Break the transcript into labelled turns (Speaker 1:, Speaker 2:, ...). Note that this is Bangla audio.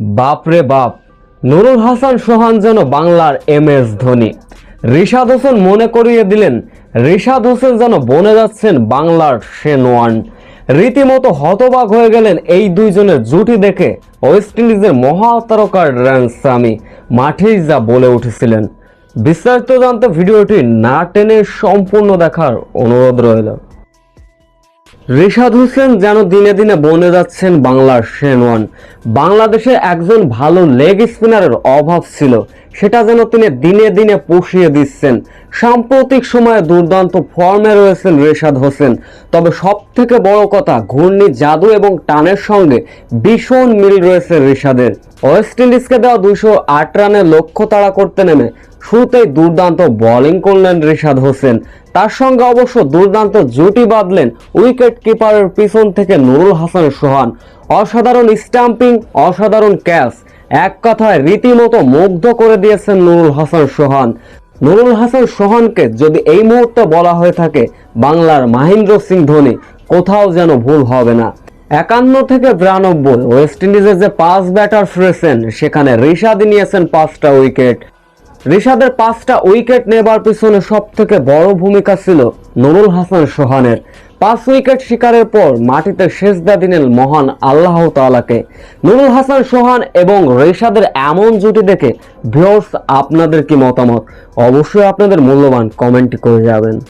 Speaker 1: বাপরে বাপ, নুরুল হাসান সোহান যেন বাংলার এম এস ধোনি। রিশাদ হোসেন মনে করিয়ে দিলেন, রিশাদ হোসেন যেন বনে যাচ্ছেন বাংলার সেনোয়ান রীতিমতো হতবাক হয়ে গেলেন এই দুইজনের জুটি দেখে ওয়েস্ট ইন্ডিজের মহাতারকার র্যানসামি মাঠেই যা বলে উঠেছিলেন। বিস্তারিত জানতে ভিডিওটি না টেনে সম্পূর্ণ দেখার অনুরোধ রইল। রিশাদ হোসেন যেন দিনে দিনে বনে যাচ্ছেন বাংলার সেনওয়ান বাংলাদেশে একজন ভালো লেগ স্পিনারের অভাব ছিল, সেটা যেন তিনি দিনে দিনে পুষিয়ে দিচ্ছেন। সাম্প্রতিক সময়ে দুর্দান্ত ফর্মে রয়েছেন রেশাদ হোসেন, তবে সব থেকে বড় কথা, ঘূর্ণি জাদু এবং টানের সঙ্গে ভীষণ মিল রয়েছে রিশাদের। ওয়েস্ট ইন্ডিজকে দেওয়া দুশো আট রানের লক্ষ্য তাড়া করতে নেমে শুরুতেই দুর্দান্ত বোলিং করলেন রিশাদ হোসেন। তার সঙ্গে অবশ্য দুর্দান্ত জুটি বাঁধলেন উইকেট কিপারের পিছন থেকে নুরুল হাসান সোহান। অসাধারণ স্টাম্পিং, অসাধারণ ক্যাচ। এক কথায় রীতিমতো মুগ্ধ করে দিয়েছেন নুরুল হাসান সোহান। নুরুল হাসান সোহানকে যদি এই মুহূর্তে বলা হয়ে থাকে, বাংলার মহেন্দ্র সিং ধোনি কোথাও যেন ভুল হবে না। একান্ন থেকে বিরানব্বই ওয়েস্ট ইন্ডিজের যে পাঁচ ব্যাটার ফ্রেছেন, সেখানে ঋষাদি নিয়েছেন পাঁচটা উইকেট ঋষাদের পাঁচটা উইকেট নেবার পিছনে সব থেকে বড় ভূমিকা ছিল নুরুল হাসান সোহানের। পাঁচ উইকেট শিকারের পর মাটিতে সেজদা দিলেন মহান আল্লাহ তালাকে নুরুল হাসান সোহান এবং ঋষাদের এমন জুটি দেখে ভিউয়ার্স আপনাদের কি মতামত? অবশ্যই আপনাদের মূল্যবান কমেন্ট করে যাবেন।